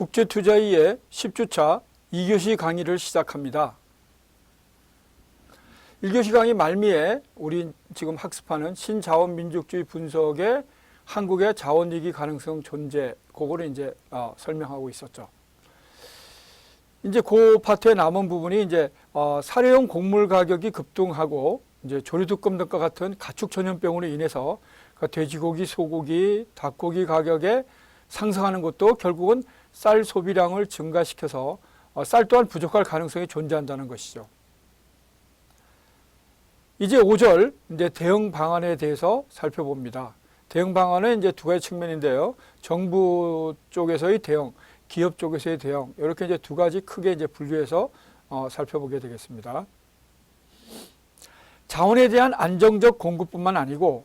국제투자위의 10주차 2교시 강의를 시작합니다. 1교시 강의 말미에 우리 지금 학습하는 신자원민족주의 분석의 한국의 자원위기 가능성 존재, 그거를 이제 어, 설명하고 있었죠. 이제 그 파트의 남은 부분이 이제 어, 사료용 곡물 가격이 급등하고 이제 조류특검 등과 같은 가축 전염병으로 인해서 그 돼지고기, 소고기, 닭고기 가격에 상승하는 것도 결국은 쌀 소비량을 증가시켜서 어, 쌀 또한 부족할 가능성이 존재한다는 것이죠. 이제 5절 이제 대응 방안에 대해서 살펴봅니다. 대응 방안은 이제 두 가지 측면인데요. 정부 쪽에서의 대응, 기업 쪽에서의 대응 이렇게 이제 두 가지 크게 이제 분류해서 어, 살펴보게 되겠습니다. 자원에 대한 안정적 공급뿐만 아니고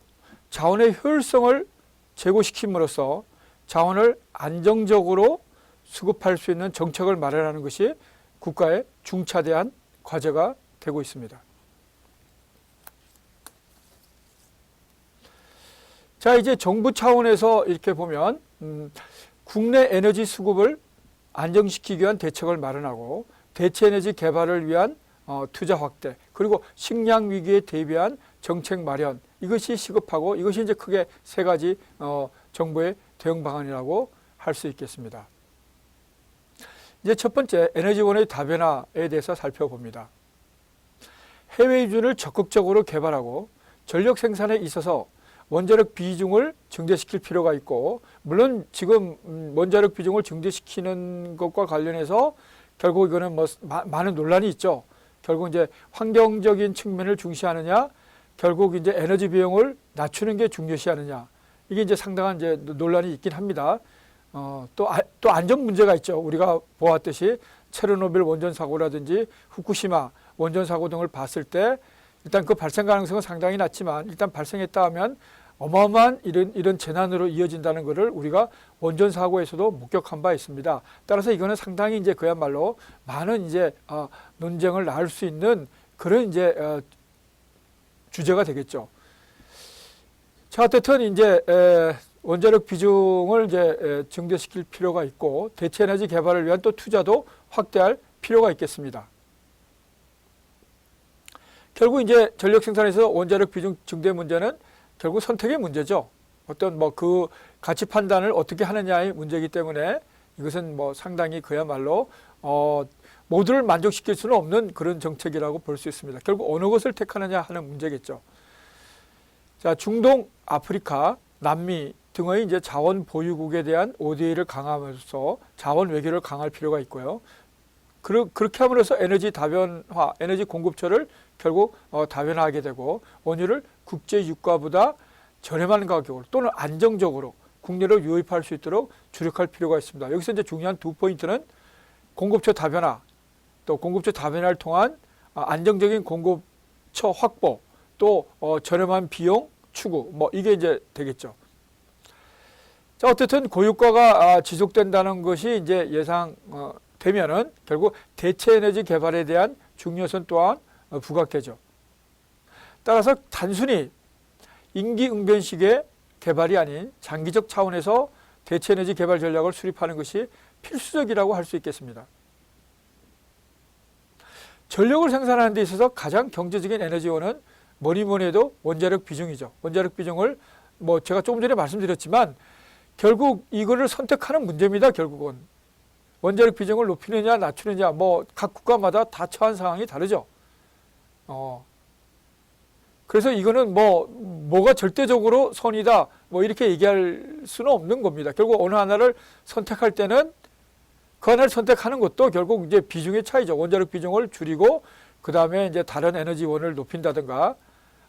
자원의 효율성을 제고시킴으로써 자원을 안정적으로 수급할 수 있는 정책을 마련하는 것이 국가의 중차대한 과제가 되고 있습니다. 자, 이제 정부 차원에서 이렇게 보면 음, 국내 에너지 수급을 안정시키기 위한 대책을 마련하고 대체 에너지 개발을 위한 어, 투자 확대 그리고 식량 위기에 대비한 정책 마련 이것이 시급하고 이것이 이제 크게 세 가지 어, 정부의 대응 방안이라고 할 수 있겠습니다. 이제 첫 번째 에너지원의 다변화에 대해서 살펴봅니다. 해외 유준을 적극적으로 개발하고 전력 생산에 있어서 원자력 비중을 증대시킬 필요가 있고 물론 지금 음, 원자력 비중을 증대시키는 것과 관련해서 결국 이거는 뭐 많은 논란이 있죠. 결국 이제 환경적인 측면을 중시하느냐, 결국 이제 에너지 비용을 낮추는 게 중요시하느냐. 이게 이제 상당한 이제 논란이 있긴 합니다. 어, 또, 아, 또 안전 문제가 있죠. 우리가 보았듯이 체르노빌 원전 사고라든지 후쿠시마 원전 사고 등을 봤을 때 일단 그 발생 가능성은 상당히 낮지만 일단 발생했다 하면 어마어마한 이런 이런 재난으로 이어진다는 것을 우리가 원전 사고에서도 목격한 바 있습니다. 따라서 이거는 상당히 이제 그야말로 많은 이제 어, 논쟁을 낳을 수 있는 그런 이제 어, 주제가 되겠죠. 자 어쨌든 이제 에, 원자력 비중을 이제 에, 증대시킬 필요가 있고 대체 에너지 개발을 위한 또 투자도 확대할 필요가 있겠습니다. 결국 이제 전력 생산에서 원자력 비중 증대 문제는 결국 선택의 문제죠. 어떤 뭐 그 가치 판단을 어떻게 하느냐의 문제이기 때문에 이것은 뭐 상당히 그야말로 어 모두를 만족시킬 수는 없는 그런 정책이라고 볼 수 있습니다. 결국 어느 것을 택하느냐 하는 문제겠죠. 자, 중동, 아프리카, 남미 등의 이제 자원 보유국에 대한 ODA를 강화하면서 자원 외교를 강할 필요가 있고요. 그렇게 함으로써 에너지 다변화, 에너지 공급처를 결국 어, 다변화하게 되고 원유를 국제 유가보다 저렴한 가격으로 또는 안정적으로 국내로 유입할 수 있도록 주력할 필요가 있습니다. 여기서 이제 중요한 두 포인트는 공급처 다변화, 또 공급처 다변화를 통한 아, 안정적인 공급처 확보, 또 어, 저렴한 비용 추구, 뭐 이게 이제 되겠죠. 자, 어쨌든 고유가가 아, 지속된다는 것이 이제 예상 어, 되면은 결국 대체 에너지 개발에 대한 중요성 또한 어, 부각되죠. 따라서 단순히 임기응변식의 개발이 아닌 장기적 차원에서 대체 에너지 개발 전략을 수립하는 것이 필수적이라고 할 수 있겠습니다. 전력을 생산하는 데 있어서 가장 경제적인 에너지원은 뭐니 뭐니 해도 원자력 비중이죠. 원자력 비중을 뭐 제가 조금 전에 말씀드렸지만 결국 이거를 선택하는 문제입니다. 결국은 원자력 비중을 높이느냐 낮추느냐 뭐 각 국가마다 다 처한 상황이 다르죠. 어. 그래서 이거는 뭐 뭐가 절대적으로 선이다 뭐 이렇게 얘기할 수는 없는 겁니다. 결국 어느 하나를 선택할 때는 그 하나를 선택하는 것도 결국 이제 비중의 차이죠. 원자력 비중을 줄이고 그 다음에 이제 다른 에너지원을 높인다든가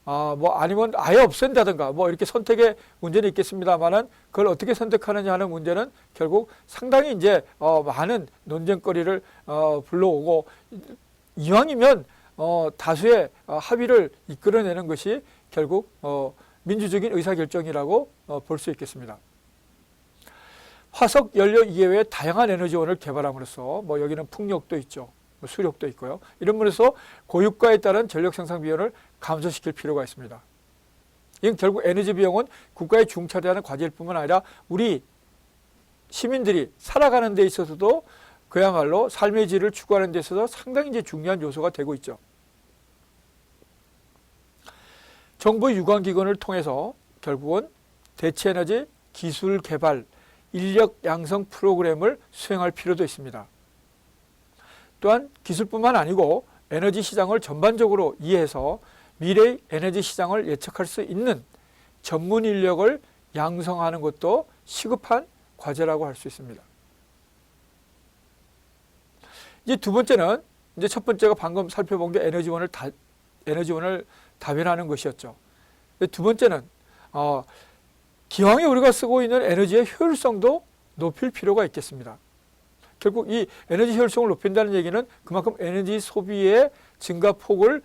아, 뭐 아니면 아예 없앤다든가 뭐 이렇게 선택의 문제는 있겠습니다만은 그걸 어떻게 선택하느냐 하는 문제는 결국 상당히 이제 어, 많은 논쟁거리를 어, 불러오고 이왕이면 어, 다수의 어, 합의를 이끌어내는 것이 결국 어, 민주적인 의사결정이라고 어, 볼 수 있겠습니다. 화석 연료 이외의 다양한 에너지원을 개발함으로써 뭐 여기는 풍력도 있죠. 뭐 수력도 있고요. 이런 면에서 고유가에 따른 전력 생산 비용을 감소시킬 필요가 있습니다. 이건 결국 에너지 비용은 국가의 중차대하는 과제일 뿐만 아니라 우리 시민들이 살아가는 데 있어서도 그야말로 삶의 질을 추구하는 데 있어서 상당히 이제 중요한 요소가 되고 있죠. 정부 유관기관을 통해서 결국은 대체에너지 기술 개발, 인력 양성 프로그램을 수행할 필요도 있습니다. 또한 기술뿐만 아니고 에너지 시장을 전반적으로 이해해서 미래의 에너지 시장을 예측할 수 있는 전문 인력을 양성하는 것도 시급한 과제라고 할 수 있습니다. 이제 두 번째는 이제 첫 번째가 방금 살펴본 게 에너지원을 다, 에너지원을 다변하는 것이었죠. 두 번째는 어, 기왕에 우리가 쓰고 있는 에너지의 효율성도 높일 필요가 있겠습니다. 결국 이 에너지 효율성을 높인다는 얘기는 그만큼 에너지 소비의 증가 폭을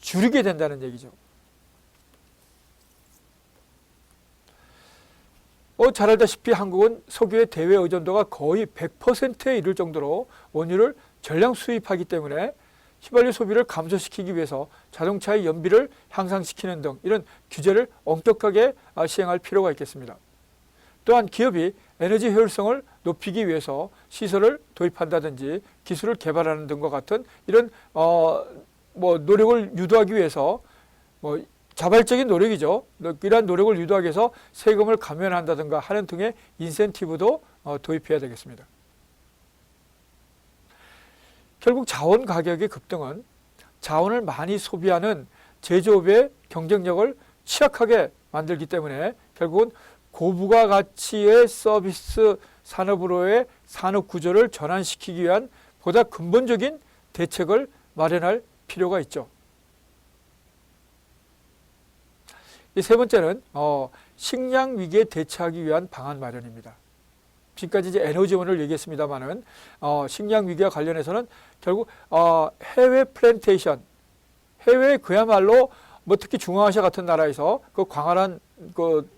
줄이게 된다는 얘기죠. 어, 잘 알다시피 한국은 석유의 대외 의존도가 거의 100%에 이를 정도로 원유를 전량 수입하기 때문에 휘발유 소비를 감소시키기 위해서 자동차의 연비를 향상시키는 등 이런 규제를 엄격하게 아, 시행할 필요가 있겠습니다. 또한 기업이 에너지 효율성을 높이기 위해서 시설을 도입한다든지 기술을 개발하는 등과 같은 이런 어, 뭐 노력을 유도하기 위해서 뭐 자발적인 노력이죠. 이러한 노력을 유도하기 위해서 세금을 감면한다든가 하는 등의 인센티브도 어, 도입해야 되겠습니다. 결국 자원 가격의 급등은 자원을 많이 소비하는 제조업의 경쟁력을 취약하게 만들기 때문에 결국은 고부가 가치의 서비스 산업으로의 산업 구조를 전환시키기 위한 보다 근본적인 대책을 마련할 필요가 있죠. 이 세 번째는 어, 식량 위기에 대처하기 위한 방안 마련입니다. 지금까지 이제 에너지원을 얘기했습니다만은 어, 식량 위기와 관련해서는 결국 어, 해외 플랜테이션, 해외 그야말로 뭐 특히 중앙아시아 같은 나라에서 그 광활한 그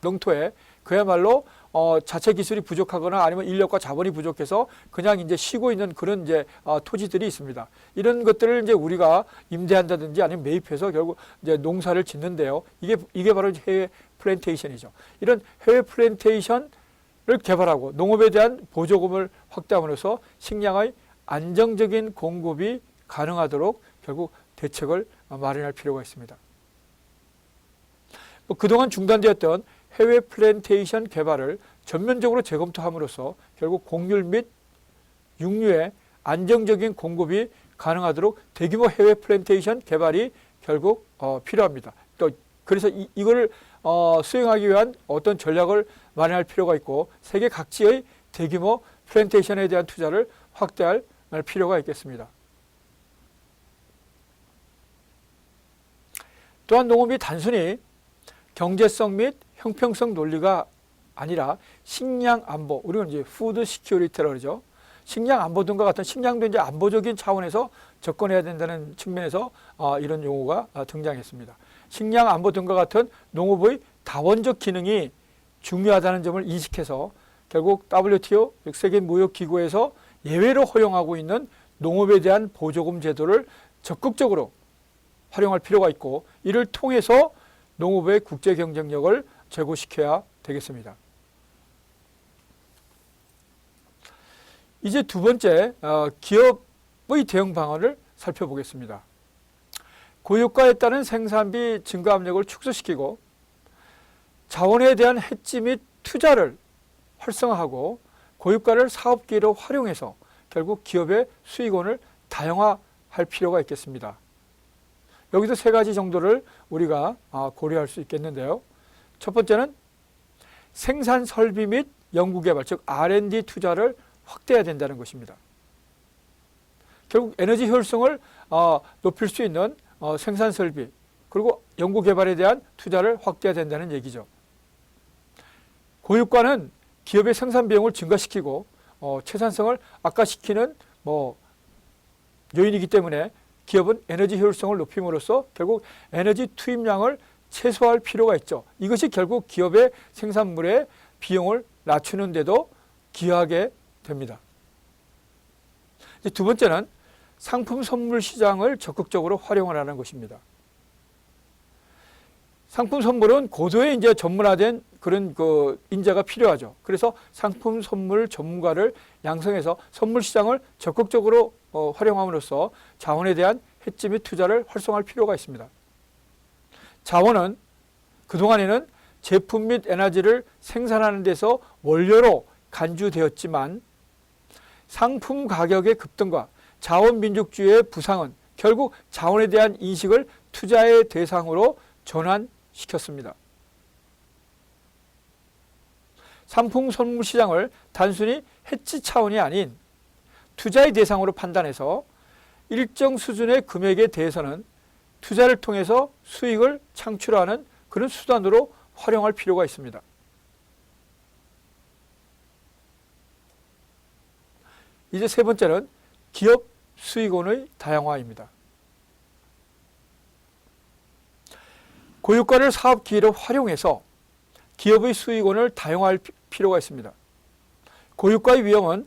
농토에 그야말로 어, 자체 기술이 부족하거나 아니면 인력과 자본이 부족해서 그냥 이제 쉬고 있는 그런 이제 어, 토지들이 있습니다. 이런 것들을 이제 우리가 임대한다든지 아니면 매입해서 결국 이제 농사를 짓는데요. 이게 이게 바로 해외 플랜테이션이죠. 이런 해외 플랜테이션을 개발하고 농업에 대한 보조금을 확대함으로써 식량의 안정적인 공급이 가능하도록 결국 대책을 마련할 필요가 있습니다. 뭐 그동안 중단되었던 해외 플랜테이션 개발을 전면적으로 재검토함으로써 결국 곡률 및 육류의 안정적인 공급이 가능하도록 대규모 해외 플랜테이션 개발이 결국 어, 필요합니다. 또 그래서 이, 이거를 어, 수행하기 위한 어떤 전략을 마련할 필요가 있고 세계 각지의 대규모 플랜테이션에 대한 투자를 확대할 필요가 있겠습니다. 또한 농업이 단순히 경제성 및 형평성 논리가 아니라 식량 안보, 우리는 이제 푸드 시큐리티라고 그러죠. 식량 안보 등과 같은 식량도 이제 안보적인 차원에서 접근해야 된다는 측면에서 어, 이런 용어가 어, 등장했습니다. 식량 안보 등과 같은 농업의 다원적 기능이 중요하다는 점을 인식해서 결국 WTO 세계 무역 기구에서 예외로 허용하고 있는 농업에 대한 보조금 제도를 적극적으로 활용할 필요가 있고 이를 통해서 농업의 국제 경쟁력을 제고시켜야 되겠습니다. 이제 두 번째 어, 기업의 대응 방안을 살펴보겠습니다. 고유가에 따른 생산비 증가 압력을 축소시키고 자원에 대한 해지 및 투자를 활성화하고 고유가를 사업기회로 활용해서 결국 기업의 수익원을 다양화할 필요가 있겠습니다. 여기서 세 가지 정도를 우리가 아, 고려할 수 있겠는데요. 첫 번째는 생산 설비 및 연구개발, 즉 R&D 투자를 확대해야 된다는 것입니다. 결국 에너지 효율성을 어, 높일 수 있는 어, 생산 설비 그리고 연구개발에 대한 투자를 확대해야 된다는 얘기죠. 고유가는 기업의 생산 비용을 증가시키고 어, 채산성을 악화시키는 뭐 요인이기 때문에 기업은 에너지 효율성을 높임으로써 결국 에너지 투입량을 최소화할 필요가 있죠. 이것이 결국 기업의 생산물의 비용을 낮추는 데도 기여하게 됩니다. 두 번째는 상품 선물 시장을 적극적으로 활용하라는 것입니다. 상품 선물은 고도의 이제 전문화된 그런 그 인재가 필요하죠. 그래서 상품 선물 전문가를 양성해서 선물 시장을 적극적으로 어, 활용함으로써 자원에 대한 해지 및 투자를 활성화할 필요가 있습니다. 자원은 그동안에는 제품 및 에너지를 생산하는 데서 원료로 간주되었지만 상품 가격의 급등과 자원 민족주의의 부상은 결국 자원에 대한 인식을 투자의 대상으로 전환시켰습니다. 상품 선물 시장을 단순히 해치 차원이 아닌 투자의 대상으로 판단해서 일정 수준의 금액에 대해서는 투자를 통해서 수익을 창출하는 그런 수단으로 활용할 필요가 있습니다. 이제 세 번째는 기업 수익원의 다양화입니다. 고유가를 사업 기회로 활용해서 기업의 수익원을 다양화할 피- 필요가 있습니다. 고유가의 위험은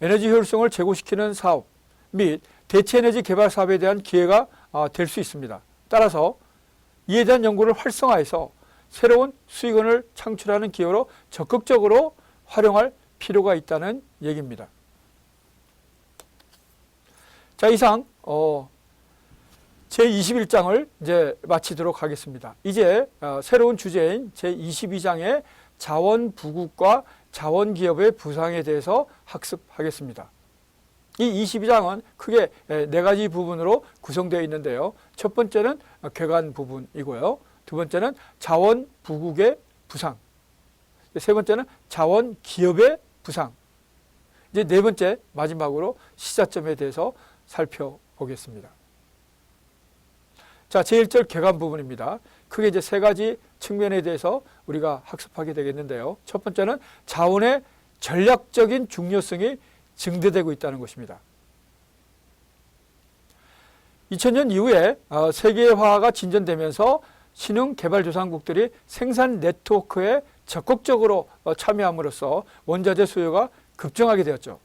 에너지 효율성을 제고시키는 사업 및 대체 에너지 개발 사업에 대한 기회가 아, 될 수 있습니다. 따라서 이에 대한 연구를 활성화해서 새로운 수익원을 창출하는 기회로 적극적으로 활용할 필요가 있다는 얘기입니다. 자, 이상 어, 제 21장을 이제 마치도록 하겠습니다. 이제 어, 새로운 주제인 제 22장의 자원 부국과 자원 기업의 부상에 대해서 학습하겠습니다. 이 22장은 크게 에, 네 가지 부분으로 구성되어 있는데요. 첫 번째는 어, 개관 부분이고요. 두 번째는 자원 부국의 부상. 세 번째는 자원 기업의 부상. 이제 네 번째 마지막으로 시사점에 대해서 살펴보겠습니다. 자, 제1절 개관 부분입니다. 크게 이제 세 가지 측면에 대해서 우리가 학습하게 되겠는데요. 첫 번째는 자원의 전략적인 중요성이 증대되고 있다는 것입니다. 2000년 이후에 어, 세계화가 진전되면서 신흥 개발도상국들이 생산 네트워크에 적극적으로 어, 참여함으로써 원자재 수요가 급증하게 되었죠.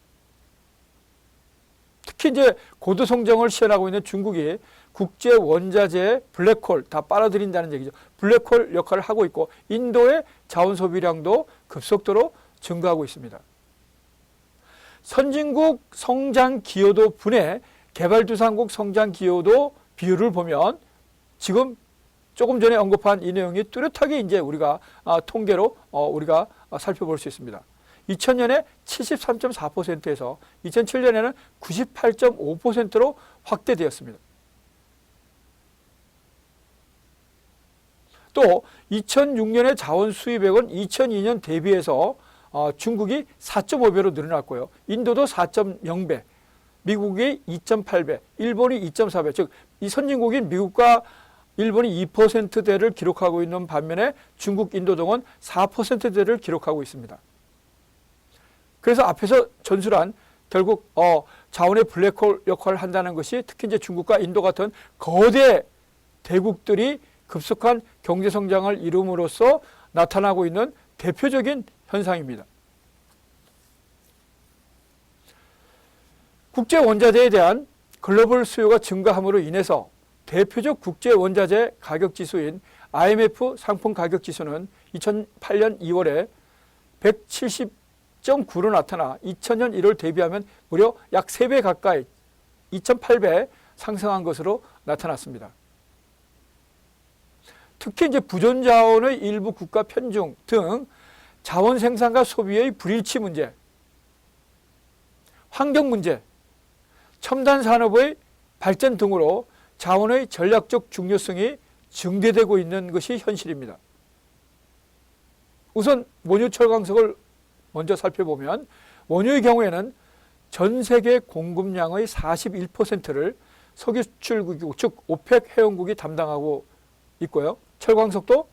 특히 이제 고도 성장을 시현하고 있는 중국이 국제 원자재 블랙홀 다 빨아들인다는 얘기죠. 블랙홀 역할을 하고 있고 인도의 자원 소비량도 급속도로 증가하고 있습니다. 선진국 성장 기여도 분해 개발도상국 성장 기여도 비율을 보면 지금 조금 전에 언급한 이 내용이 뚜렷하게 이제 우리가 아, 통계로 어, 우리가 아, 살펴볼 수 있습니다. 2000년에 73.4%에서 2007년에는 98.5%로 확대되었습니다. 또 2006년의 자원 수입액은 2002년 대비해서 어, 중국이 4.5배로 늘어났고요. 인도도 4.0배, 미국이 2.8배, 일본이 2.4배. 즉, 이 선진국인 미국과 일본이 2%대를 기록하고 있는 반면에 중국, 인도 등은 4%대를 기록하고 있습니다. 그래서 앞에서 전술한 결국 어, 자원의 블랙홀 역할을 한다는 것이 특히 이제 중국과 인도 같은 거대 대국들이 급속한 경제 성장을 이룸으로써 나타나고 있는 대표적인 현상입니다. 국제 원자재에 대한 글로벌 수요가 증가함으로 인해서 대표적 국제 원자재 가격 지수인 IMF 상품 가격 지수는 2008년 2월에 170.9로 나타나 2000년 1월 대비하면 무려 약 3배 가까이 2.8배 상승한 것으로 나타났습니다. 특히 이제 부존 자원의 일부 국가 편중 등 자원 생산과 소비의 불일치 문제, 환경 문제, 첨단 산업의 발전 등으로 자원의 전략적 중요성이 증대되고 있는 것이 현실입니다. 우선 원유 철강석을 먼저 살펴보면 원유의 경우에는 전 세계 공급량의 41%를 석유 수출국이고 즉 오펙 회원국이 담당하고 있고요. 철광석도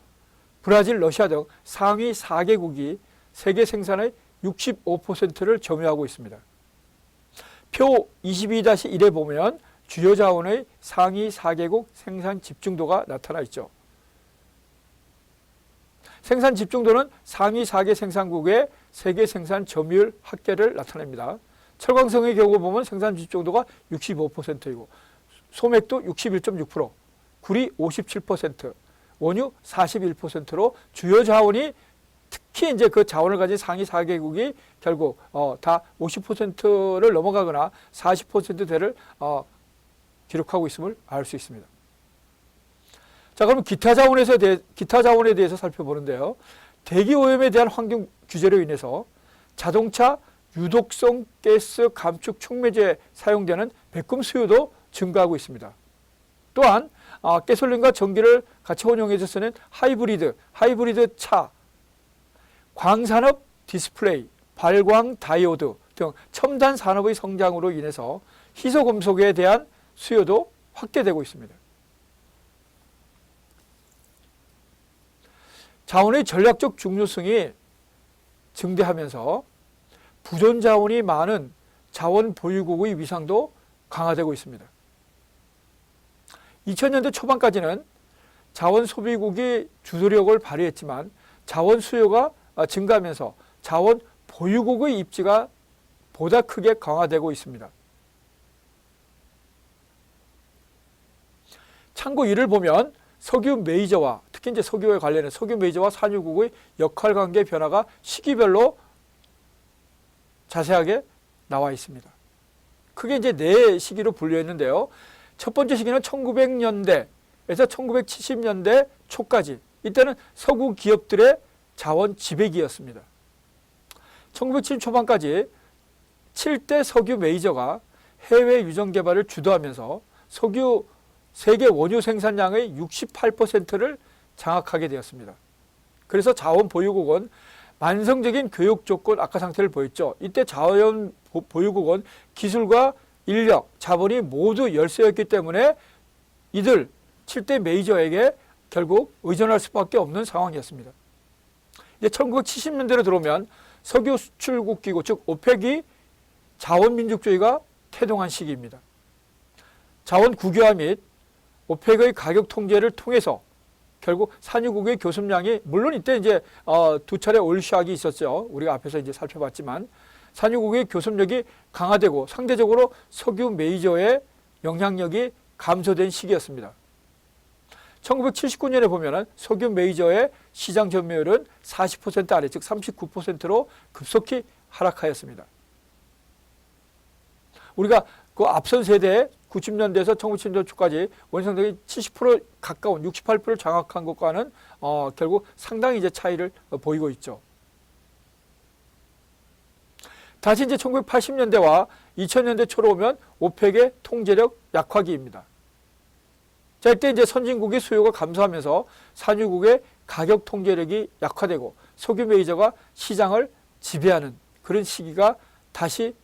브라질, 러시아 등 상위 4개국이 세계 생산의 65%를 점유하고 있습니다. 표 22-1에 보면 주요 자원의 상위 4개국 생산 집중도가 나타나 있죠. 생산 집중도는 상위 4개 생산국의 세계 생산 점유율 합계를 나타냅니다. 철광성의 경우 보면 생산 집중도가 65%이고 소맥도 61.6%, 구리 57%, 원유 41%로 주요 자원이 특히 이제 그 자원을 가진 상위 4개국이 결국 어, 다 50%를 넘어가거나 40%대를 어, 기록하고 있음을 알 수 있습니다. 자, 그럼 기타 자원에서 대, 기타 자원에 대해서 살펴보는데요. 대기 오염에 대한 환경 규제로 인해서 자동차 유독성 가스 감축 촉매제에 사용되는 백금 수요도 증가하고 있습니다. 또한 아, 가솔린과 전기를 같이 혼용해서 쓰는 하이브리드, 하이브리드 차, 광산업 디스플레이, 발광 다이오드 등 첨단 산업의 성장으로 인해서 희소금속에 대한 수요도 확대되고 있습니다. 자원의 전략적 중요성이 증대하면서 부존 자원이 많은 자원 보유국의 위상도 강화되고 있습니다. 2000년대 초반까지는 자원 소비국이 주도력을 발휘했지만 자원 수요가 증가하면서 자원 보유국의 입지가 보다 크게 강화되고 있습니다. 참고 이를 보면 석유 메이저와 특히 이제 석유에 관련해 석유 메이저와 산유국의 역할 관계 변화가 시기별로 자세하게 나와 있습니다. 크게 이제 네 시기로 분류했는데요. 첫 번째 시기는 1900년대에서 1970년대 초까지 이때는 서구 기업들의 자원 지배기였습니다. 1970 초반까지 7대 석유 메이저가 해외 유전 개발을 주도하면서 석유 세계 원유 생산량의 68%를 장악하게 되었습니다. 그래서 자원 보유국은 만성적인 교육 조건 악화 상태를 보였죠. 이때 자원 보유국은 기술과 인력, 자본이 모두 열세였기 때문에 이들 7대 메이저에게 결국 의존할 수밖에 없는 상황이었습니다. 이제 1970년대로 들어오면 석유 수출국 기구 즉 오펙이 자원 민족주의가 태동한 시기입니다. 자원 국유화 및 오펙의 가격 통제를 통해서 결국 산유국의 교섭량이 물론 이때 이제 어, 두 차례 올시학이 있었죠. 우리가 앞에서 이제 살펴봤지만 산유국의 교섭력이 강화되고 상대적으로 석유 메이저의 영향력이 감소된 시기였습니다. 1979년에 보면은 석유 메이저의 시장 점유율은 40% 아래 즉 39%로 급속히 하락하였습니다. 우리가 그 앞선 세대에 90년대에서 1970년대 초까지 원성력이 70% 가까운 68%를 장악한 것과는 어, 결국 상당히 이제 차이를 보이고 있죠. 다시 이제 1980년대와 2000년대 초로 오면 오펙의 통제력 약화기입니다. 자, 이때 이제 선진국의 수요가 감소하면서 산유국의 가격 통제력이 약화되고 석유 메이저가 시장을 지배하는 그런 시기가 다시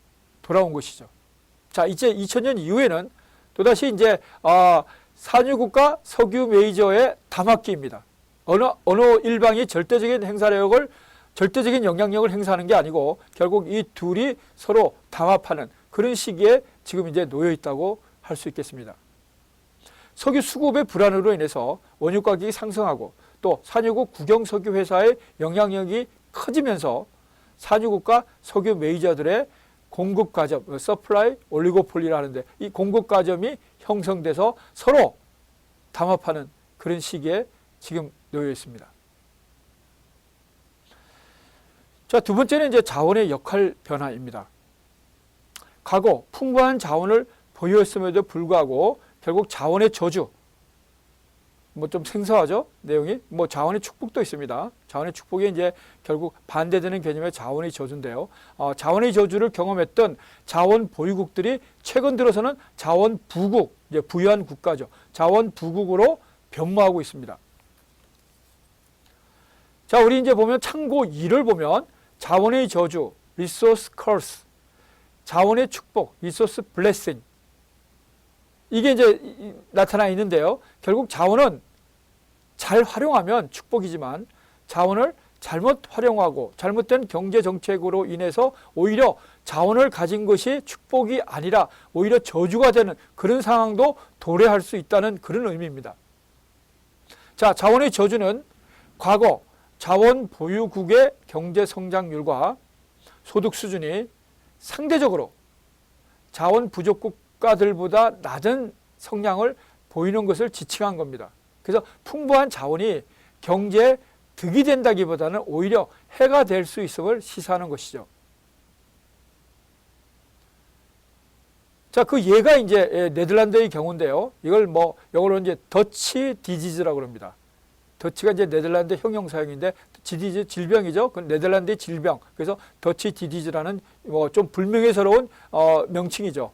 돌아온 것이죠. 자, 이제 2000년 이후에는 또다시 이제 어, 산유국과 석유 메이저의 담합기입니다. 어느 어느 일방이 절대적인 행사력을 절대적인 영향력을 행사하는 게 아니고 결국 이 둘이 서로 담합하는 그런 시기에 지금 이제 놓여 있다고 할 수 있겠습니다. 석유 수급의 불안으로 인해서 원유 가격이 상승하고 또 산유국 국영 석유 회사의 영향력이 커지면서 산유국과 석유 메이저들의 공급 과점, 서플라이 올리고폴리라 하는데 이 공급 과점이 형성돼서 서로 담합하는 그런 시기에 지금 놓여 있습니다. 자, 두 번째는 이제 자원의 역할 변화입니다. 과거 풍부한 자원을 보유했음에도 불구하고 결국 자원의 저주, 뭐 좀 생소하죠? 내용이. 뭐 자원의 축복도 있습니다. 자원의 축복이 이제 결국 반대되는 개념의 자원의 저주인데요. 어, 자원의 저주를 경험했던 자원 보유국들이 최근 들어서는 자원 부국, 이제 부유한 국가죠. 자원 부국으로 변모하고 있습니다. 자, 우리 이제 보면 창고 2를 보면 자원의 저주, resource curse, 자원의 축복, resource blessing. 이게 이제 나타나 있는데요. 결국 자원은 잘 활용하면 축복이지만 자원을 잘못 활용하고 잘못된 경제 정책으로 인해서 오히려 자원을 가진 것이 축복이 아니라 오히려 저주가 되는 그런 상황도 도래할 수 있다는 그런 의미입니다. 자, 자원의 저주는 과거 자원 보유국의 경제 성장률과 소득 수준이 상대적으로 자원 부족 국가들보다 낮은 성향을 보이는 것을 지칭한 겁니다. 그래서 풍부한 자원이 경제에 득이 된다기보다는 오히려 해가 될 수 있음을 시사하는 것이죠. 자, 그 예가 이제 예, 네덜란드의 경우인데요. 이걸 뭐 영어로 이제 더치 디지즈라고 합니다. 더치가 이제 네덜란드 형용사형인데 디디즈 질병이죠. 그 네덜란드의 질병. 그래서 더치 디디즈라는 뭐 좀 불명예스러운 어, 명칭이죠.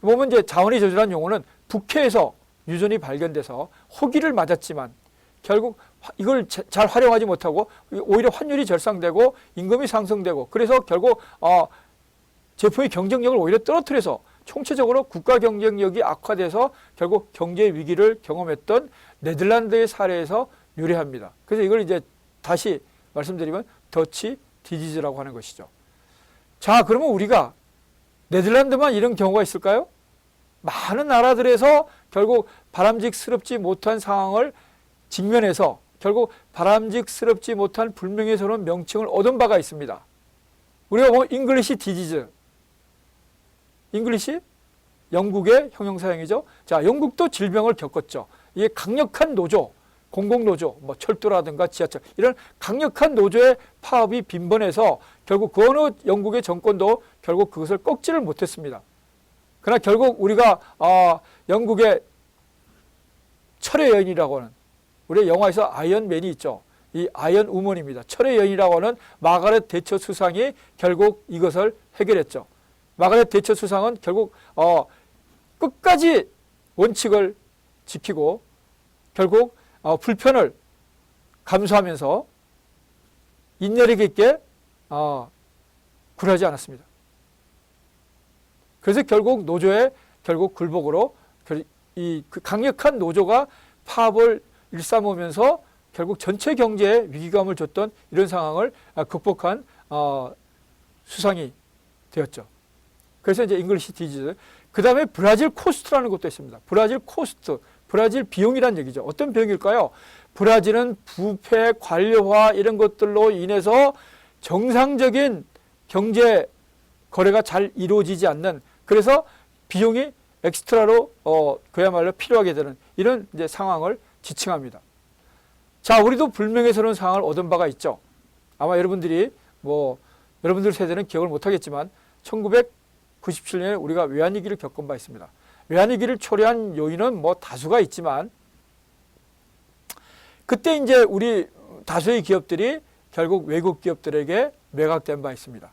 보면 이제 자원이 저절한 용어는 북해에서 유전이 발견돼서 호기를 맞았지만 결국 화- 이걸 제- 잘 활용하지 못하고 오히려 환율이 절상되고 임금이 상승되고 그래서 결국 어, 제품의 경쟁력을 오히려 떨어뜨려서 총체적으로 국가 경쟁력이 악화돼서 결국 경제 위기를 경험했던 네덜란드의 사례에서 유래합니다. 그래서 이걸 이제 다시 말씀드리면 더치 디지즈라고 하는 것이죠. 자, 그러면 우리가 네덜란드만 이런 경우가 있을까요? 많은 나라들에서 결국 바람직스럽지 못한 상황을 직면해서 결국 바람직스럽지 못한 불명예스러운 명칭을 얻은 바가 있습니다. 우리가 뭐 잉글리시 디지즈, 잉글리시 영국의 형용사형이죠. 자, 영국도 질병을 겪었죠. 이게 강력한 노조, 공공노조, 뭐 철도라든가 지하철 이런 강력한 노조의 파업이 빈번해서 결국 그 어느 영국의 정권도 결국 그것을 꺾지를 못했습니다. 그러나 결국 우리가 어, 영국의 철의 여인이라고 하는 우리 영화에서 아이언맨이 있죠. 이 아이언 우먼입니다. 철의 여인이라고 하는 마가렛 대처 수상이 결국 이것을 해결했죠. 마가렛 대처 수상은 결국 어, 끝까지 원칙을 지키고 결국 어, 불편을 감수하면서 인내력 있게 어, 굴하지 않았습니다. 그래서 결국 노조의 결국 굴복으로 이그 강력한 노조가 파업을 일삼으면서 결국 전체 경제에 위기감을 줬던 이런 상황을 아, 극복한 어, 수상이 되었죠. 그래서 이제 잉글리시 디지즈. 그 다음에 브라질 코스트라는 것도 있습니다. 브라질 코스트, 브라질 비용이란 얘기죠. 어떤 비용일까요? 브라질은 부패, 관료화 이런 것들로 인해서 정상적인 경제 거래가 잘 이루어지지 않는 그래서 비용이 엑스트라로 어 그야말로 필요하게 되는 이런 이제 상황을 지칭합니다. 자, 우리도 불명예스러운 상황을 얻은 바가 있죠. 아마 여러분들이 뭐 여러분들 세대는 기억을 못 하겠지만 1997년에 우리가 외환위기를 겪은 바 있습니다. 외환위기를 초래한 요인은 뭐 다수가 있지만 그때 이제 우리 다수의 기업들이 결국 외국 기업들에게 매각된 바 있습니다.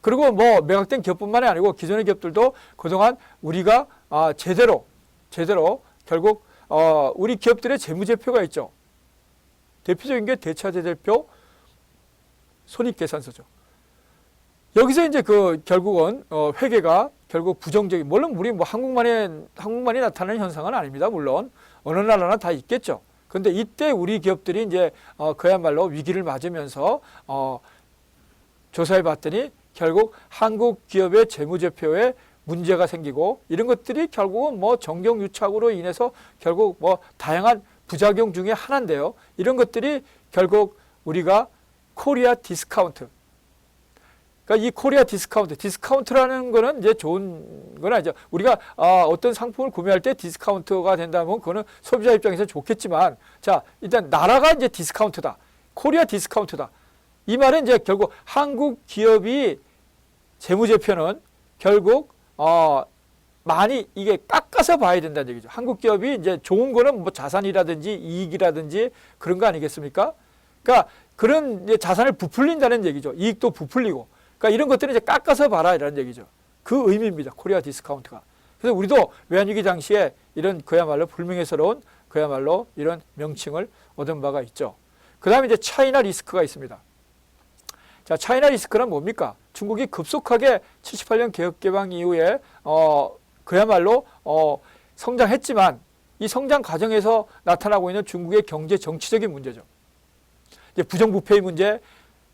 그리고 뭐 매각된 기업뿐만이 아니고 기존의 기업들도 그동안 우리가 아 제대로 제대로 결국 어 우리 기업들의 재무제표가 있죠. 대표적인 게 대차제 대표 손익계산서죠. 여기서 이제 그 결국은 어 회계가 결국 부정적인 물론 우리 뭐 한국만에 한국만이 나타나는 현상은 아닙니다. 물론 어느 나라나 다 있겠죠. 근데 이때 우리 기업들이 이제 어 그야말로 위기를 맞으면서 어 조사해 봤더니 결국 한국 기업의 재무제표에 문제가 생기고 이런 것들이 결국은 뭐 정경 유착으로 인해서 결국 뭐 다양한 부작용 중에 하나인데요. 이런 것들이 결국 우리가 코리아 디스카운트. 그러니까 이 코리아 디스카운트, 디스카운트라는 거는 이제 좋은 건 아니죠. 우리가 아, 어떤 상품을 구매할 때 디스카운트가 된다면 그거는 소비자 입장에서 좋겠지만 자, 일단 나라가 이제 디스카운트다. 코리아 디스카운트다. 이 말은 이제 결국 한국 기업이 재무제표는 결국 어 많이 이게 깎아서 봐야 된다는 얘기죠. 한국 기업이 이제 좋은 거는 뭐 자산이라든지 이익이라든지 그런 거 아니겠습니까? 그러니까 그런 자산을 부풀린다는 얘기죠. 이익도 부풀리고. 그러니까 이런 것들은 이제 깎아서 봐라 이라는 얘기죠. 그 의미입니다. 코리아 디스카운트가. 그래서 우리도 외환위기 당시에 이런 그야말로 불명예스러운 그야말로 이런 명칭을 얻은 바가 있죠. 그 다음에 이제 차이나 리스크가 있습니다. 자, 차이나 리스크는 뭡니까? 중국이 급속하게 78년 개혁 개방 이후에 어 그야말로 어 성장했지만 이 성장 과정에서 나타나고 있는 중국의 경제 정치적인 문제죠. 이제 부정부패의 문제,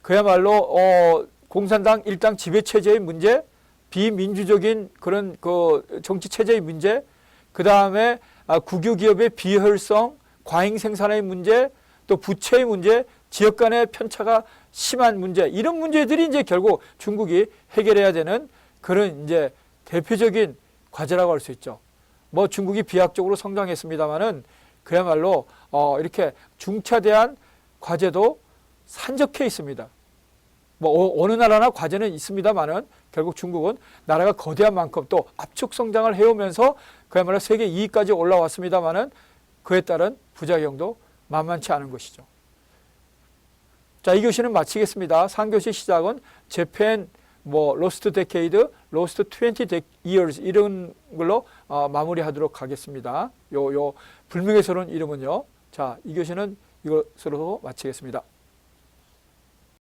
그야말로 어 공산당 일당 지배 체제의 문제, 비민주적인 그런 그 정치 체제의 문제, 그 다음에 아, 국유 기업의 비효율성, 과잉 생산의 문제, 또 부채의 문제, 지역 간의 편차가 심한 문제 이런 문제들이 이제 결국 중국이 해결해야 되는 그런 이제 대표적인 과제라고 할 수 있죠. 뭐 중국이 비약적으로 성장했습니다마는 그야말로 어, 이렇게 중차대한 과제도 산적해 있습니다. 뭐 어, 느 나라나 과제는 있습니다만은 결국 중국은 나라가 거대한 만큼 또 압축 성장을 해오면서 그야말로 세계 2위까지 올라왔습니다만은 그에 따른 부작용도 만만치 않은 것이죠. 자, 이 교시는 마치겠습니다. 3교시 시작은 재팬 뭐 로스트 데케이드, 로스트 20 years 이런 걸로 어, 마무리하도록 하겠습니다. 요 요 불명예스러운 이름은요. 자, 이 교시는 이것으로 마치겠습니다.